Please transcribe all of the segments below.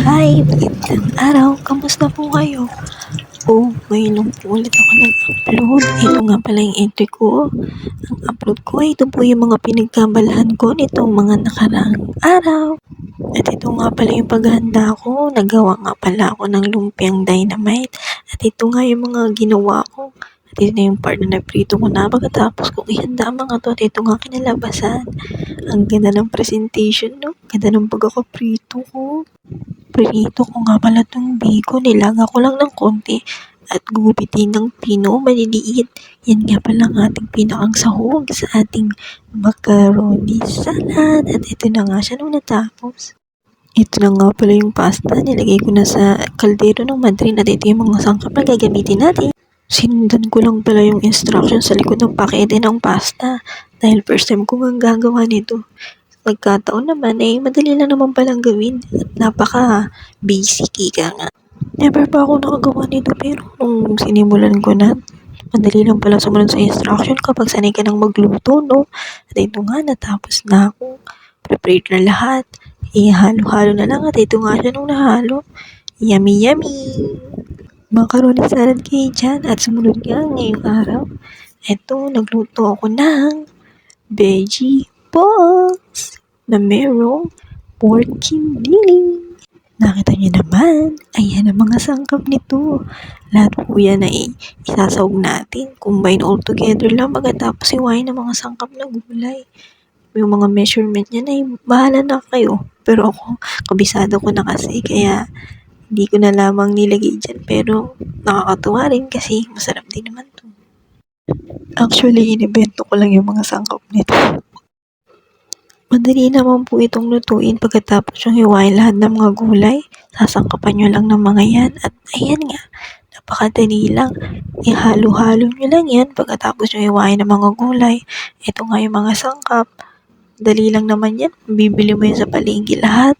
Hi, magandang araw. Kamusta po kayo? Oh, ngayon lang po ulit ako nag-upload. Ito nga pala yung entry ko. Ang upload ko ay ito po yung mga pinagkabalahan ko nitong mga nakaraang araw. At ito nga pala yung paghahanda ko. Nagawa nga pala ako ng lumpiang dynamite. At ito nga yung mga ginawa ko. At ito na yung part na naprito ko na pagkatapos kong ihanda mga to. At ito nga kinalabasan. Ang ganda ng presentation, no? Ganda ng pagkakaprito ko. Prito ko nga pala itong bacon. Nilaga ko lang ng konti at gupitin ng pino maliliit. Yan nga pala ang ating pinakang sahog sa ating macaroni salad. At ito na nga siya nung natapos. Ito na nga pala yung pasta. Nilagay ko na sa kaldero ng madrin at ito yung mga sangkap na gagamitin natin. Sinundan ko lang pala yung instruction sa likod ng pakete ng pasta dahil first time ko ang gagawa nito. Nagkataon naman eh, madali lang naman palang gawin at napaka basic ika nga. Never pa ako nakagawa nito pero nung sinimulan ko na, madali lang pala sumunod sa instruction kapag sanay ka nang magluto, no? At ito nga, natapos na ako. Prepared na lahat. Ihalo-halo na lang at ito nga siya nung nahalo. Yummy, yummy! Macaroni salad kayo dyan at sumunod nga ngayong araw. Ito, nagluto ako ng veggie balls na merong pork chili. Nakita niyo naman, ayan ang mga sangkap nito. Lahat po yan ay isasawag natin. Combine all together lang pagkatapos iwain ng mga sangkap na gulay. Yung mga measurement niyan ay bahala na kayo. Pero ako, kabisado ko na kasi kaya hindi ko na lamang nilagay dyan. Pero nakakatuwa rin kasi masarap din naman. Actually, inibento ko lang yung mga sangkap nito. Madali naman po itong lutuin pagkatapos yung hiwain lahat ng mga gulay. Sasangkapan nyo lang ng mga yan. At ayan nga, napakadali lang. Ihalo-halo nyo lang yan pagkatapos yung hiwain ng mga gulay. Ito nga yung mga sangkap. Dali lang naman yan. Bibili mo yan sa palengke lahat.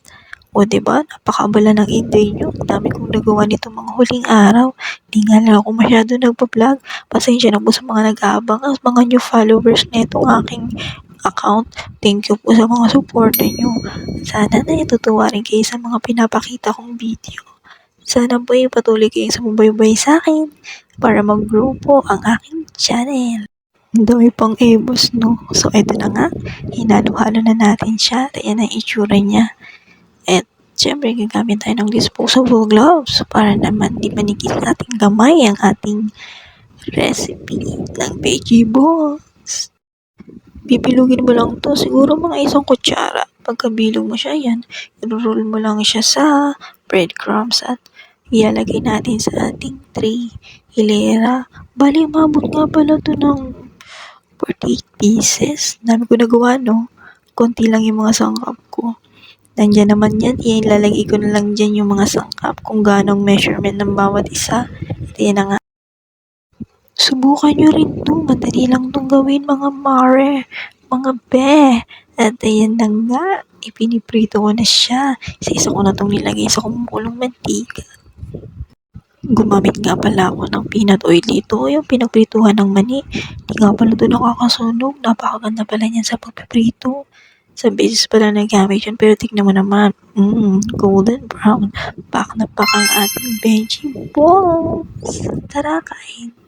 O, ba diba? Napakabala ng intay nyo. Ang dami kong nagawa nito mga huling araw. Di nga lang ako masyado nagpa-vlog. Pasensya na po sa mga nag-aabang. Ang mga new followers na itong aking account. Thank you po sa mga supporter nyo. Sana na itutuwa rin kayo sa mga pinapakita kong video. Sana po ay patuloy kayong sumubaybay sa akin para mag-grow po ang aking channel. Ang dami pang ebos, no? So, ito na nga. Hinalo-halo na natin siya. At ayan ang itsura niya. At, syempre, gagamit tayo ng disposable gloves para naman di manikis sa ating gamay ang ating recipe ng veggie balls. Pipilugin mo lang to siguro mga isang kutsara. Pagkabilog mo siya, yan. I-roll mo lang siya sa breadcrumbs at ilalagay natin sa ating tray. Hilera. Bali, mabot nga pala to ng 48 pieces. Dami ko nagawa, no? Konti lang yung mga sangkap ko. Nandyan naman yan. Ilalagay ko na lang dyan yung mga sangkap kung ganong measurement ng bawat isa. At yan na nga. Subukan nyo rin to. Madali lang tong gawin mga mare, mga be. At ayan na nga. Ipiniprito ko na siya. Isa-isa ko na tong nilagay sa kumukulong mantika. Gumamit nga pala ako ng peanut oil dito. Yung pinagprituhan ng mani. Di nga pala ito nakakasunog. Napakaganda pala niyan sa pagpiprito. Sa basis pala nagamit yun. Pero tignan mo naman. Mmm, golden brown. Pak na pak ang ating veggie balls. Tara, kain.